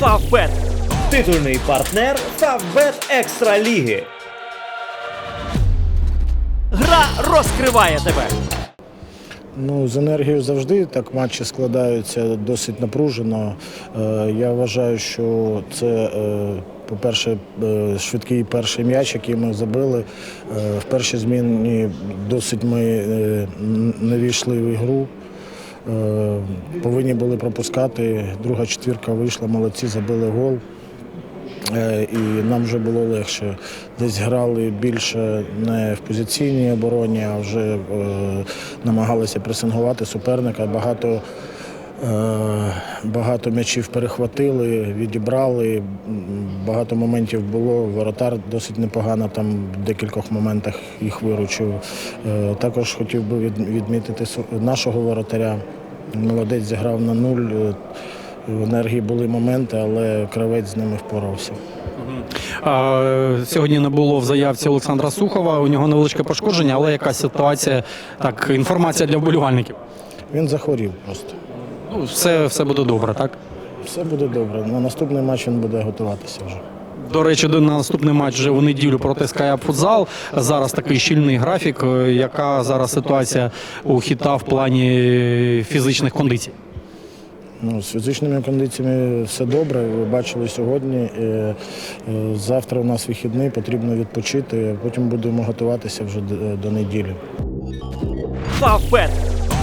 Фавбет. Титульний партнер Фавбет Екстра Ліги. Гра розкриває тебе. Ну, з енергією завжди так матчі складаються досить напружено. Е, Я вважаю, що це, е, по-перше, е, швидкий перший м'яч, який ми забили. Е, В першій зміні досить ми не війшли в ігру. Е, Повинні були пропускати. Друга четвірка вийшла, молодці, забили гол. Е, І нам вже було легше. Десь грали більше не в позиційній обороні, а вже е, намагалися пресингувати суперника. Багато, багато м'ячів перехватили, відібрали. Багато моментів було. Воротар досить непогано там в декількох моментах їх виручив. Е, також хотів би відмітити нашого воротаря. Молодець зіграв на нуль. Е, В енергії були моменти, але кравець з ними впорався. А, Сьогодні не було в заявці Олександра Сухова. У нього невеличке пошкодження, але якась ситуація, так, інформація для вболівальників. Він захворів просто. Ну, все, все буде добре, так? Все буде добре. На наступний матч він буде готуватися вже. До речі, на наступний матч вже у неділю проти Ская Футзал. Зараз такий щільний графік. Е, Яка зараз ситуація у хіта в плані фізичних кондицій? Ну, з фізичними кондиціями все добре. Ви бачили сьогодні. Е, е, Завтра у нас вихідний, потрібно відпочити, потім будемо готуватися вже до, до неділі. Фавбет.